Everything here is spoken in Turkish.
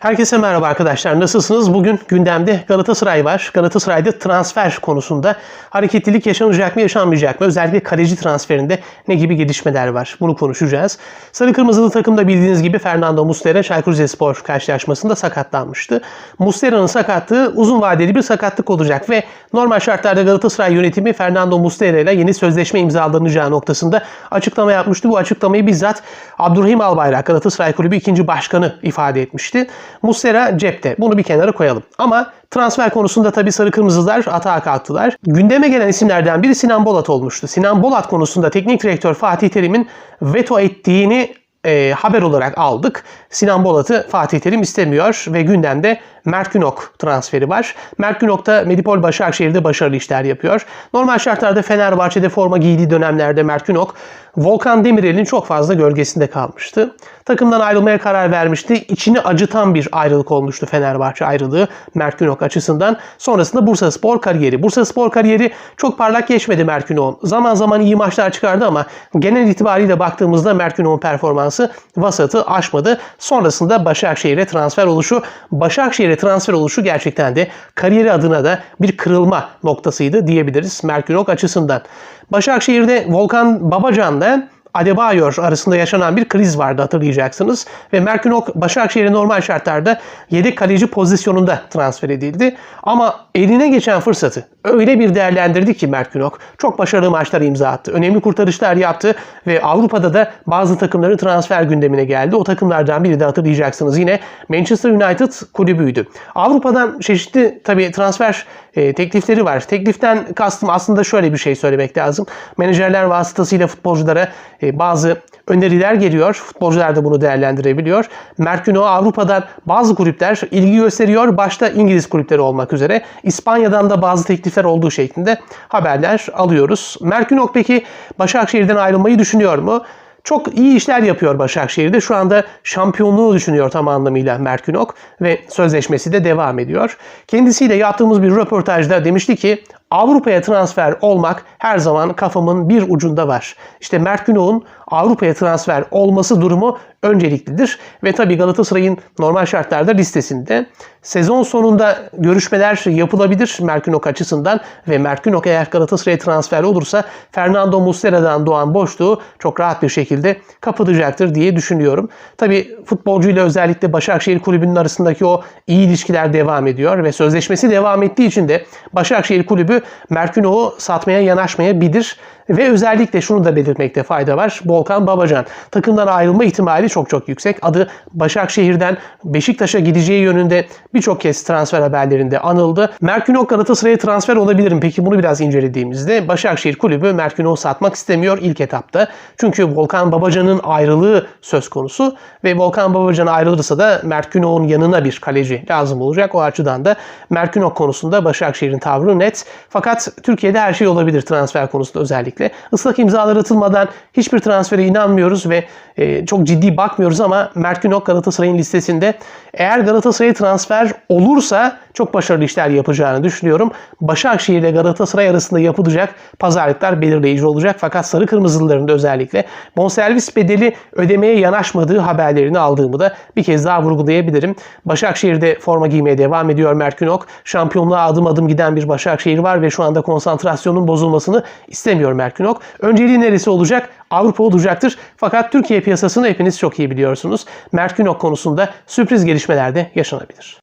Herkese merhaba arkadaşlar. Nasılsınız? Bugün gündemde Galatasaray var. Galatasaray'da transfer konusunda hareketlilik yaşanacak mı yaşanmayacak mı? Özellikle kaleci transferinde ne gibi gelişmeler var? Bunu konuşacağız. Sarı Kırmızılı takımda bildiğiniz gibi Fernando Muslera Çaykur Rizespor karşılaşmasında sakatlanmıştı. Muslera'nın sakatlığı uzun vadeli bir sakatlık olacak ve normal şartlarda Galatasaray yönetimi Fernando Muslera ile yeni sözleşme imzalanacağı noktasında açıklama yapmıştı. Bu açıklamayı bizzat Abdurrahim Albayrak Galatasaray Kulübü ikinci başkanı ifade etmişti. Muslera cepte. Bunu bir kenara koyalım. Ama transfer konusunda tabii sarı kırmızılar atağa kalktılar. Gündeme gelen isimlerden biri Sinan Bolat olmuştu. Sinan Bolat konusunda teknik direktör Fatih Terim'in veto ettiğini e, haber olarak aldık. Sinan Bolat'ı Fatih Terim istemiyor ve gündemde Mert Günok transferi var. Mert Günok da Medipol Başakşehir'de başarılı işler yapıyor. Normal şartlarda Fenerbahçe'de forma giydiği dönemlerde Mert Günok Volkan Demirel'in çok fazla gölgesinde kalmıştı. Takımdan ayrılmaya karar vermişti. İçini acıtan bir ayrılık olmuştu Fenerbahçe ayrılığı Mert Günok açısından. Sonrasında Bursa Spor kariyeri. Bursa Spor kariyeri çok parlak geçmedi Mert Günok'un. Zaman zaman iyi maçlar çıkardı ama genel itibariyle baktığımızda Mert Günok'un performansı vasatı aşmadı. Sonrasında Başakşehir'e transfer oluşu. Başakşehir'e transfer oluşu gerçekten de kariyeri adına da bir kırılma noktasıydı diyebiliriz Mert Günok açısından. Başakşehir'de Volkan Babacan'la Adebayor arasında yaşanan bir kriz vardı hatırlayacaksınız. Ve Mert Günok Başakşehir'e normal şartlarda yedek kaleci pozisyonunda transfer edildi. Ama eline geçen fırsatı öyle bir değerlendirdi ki Mert Günok. Çok başarılı maçlar imza attı. Önemli kurtarışlar yaptı ve Avrupa'da da bazı takımların transfer gündemine geldi. O takımlardan biri de hatırlayacaksınız yine Manchester United kulübüydü. Avrupa'dan çeşitli tabii transfer e, teklifleri var. Tekliften kastım aslında şöyle bir şey söylemek lazım. Menajerler vasıtasıyla futbolculara bazı öneriler geliyor. Futbolcular da bunu değerlendirebiliyor. Mert Günok'a Avrupa'dan bazı kulüpler ilgi gösteriyor. Başta İngiliz kulüpleri olmak üzere. İspanya'dan da bazı teklifler olduğu şeklinde haberler alıyoruz. Mert Günok peki Başakşehir'den ayrılmayı düşünüyor mu? Çok iyi işler yapıyor Başakşehir'de. Şu anda şampiyonluğu düşünüyor tam anlamıyla Mert Günok ve sözleşmesi de devam ediyor. Kendisiyle yaptığımız bir röportajda demişti ki Avrupa'ya transfer olmak her zaman kafamın bir ucunda var. İşte Mert Günok'un Avrupa'ya transfer olması durumu önceliklidir. Ve tabii Galatasaray'ın normal şartlarda listesinde. Sezon sonunda görüşmeler yapılabilir Mert Günok açısından ve Mert Günok eğer Galatasaray'a transfer olursa Fernando Muslera'dan doğan boşluğu çok rahat bir şekilde kapatacaktır diye düşünüyorum. Tabii futbolcuyla özellikle Başakşehir kulübünün arasındaki o iyi ilişkiler devam ediyor ve sözleşmesi devam ettiği için de Başakşehir kulübü Mert Günok'u satmaya yanaşmayabilir. Ve özellikle şunu da belirtmekte fayda var. Volkan Babacan takımdan ayrılma ihtimali çok çok yüksek. Adı Başakşehir'den Beşiktaş'a gideceği yönünde birçok kez transfer haberlerinde anıldı. Mert Günok Galatasaray'a transfer olabilir mi? Peki bunu biraz incelediğimizde Başakşehir kulübü Mert Günok'u satmak istemiyor ilk etapta. Çünkü Volkan Babacan'ın ayrılığı söz konusu ve Volkan Babacan ayrılırsa da Mert Günok'un yanına bir kaleci lazım olacak. O açıdan da Mert Günok konusunda Başakşehir'in tavrı net. Fakat Türkiye'de her şey olabilir transfer konusunda özellikle. Islak imzalar atılmadan hiçbir transfere inanmıyoruz ve e, çok ciddi bakmıyoruz ama Mert Günok Galatasaray'ın listesinde eğer Galatasaray'a transfer olursa çok başarılı işler yapacağını düşünüyorum. Başakşehir ile Galatasaray arasında yapılacak pazarlıklar belirleyici olacak. Fakat sarı kırmızılıların da özellikle bonservis bedeli ödemeye yanaşmadığı haberlerini aldığımı da bir kez daha vurgulayabilirim. Başakşehir'de forma giymeye devam ediyor Mert Günok. Şampiyonluğa adım adım giden bir Başakşehir var ve şu anda konsantrasyonun bozulmasını istemiyor Mert Günok. Önceliği neresi olacak? Avrupa olacaktır. Fakat Türkiye piyasasını hepiniz çok iyi biliyorsunuz. Mert Günok konusunda sürpriz gelişmeler de yaşanabilir.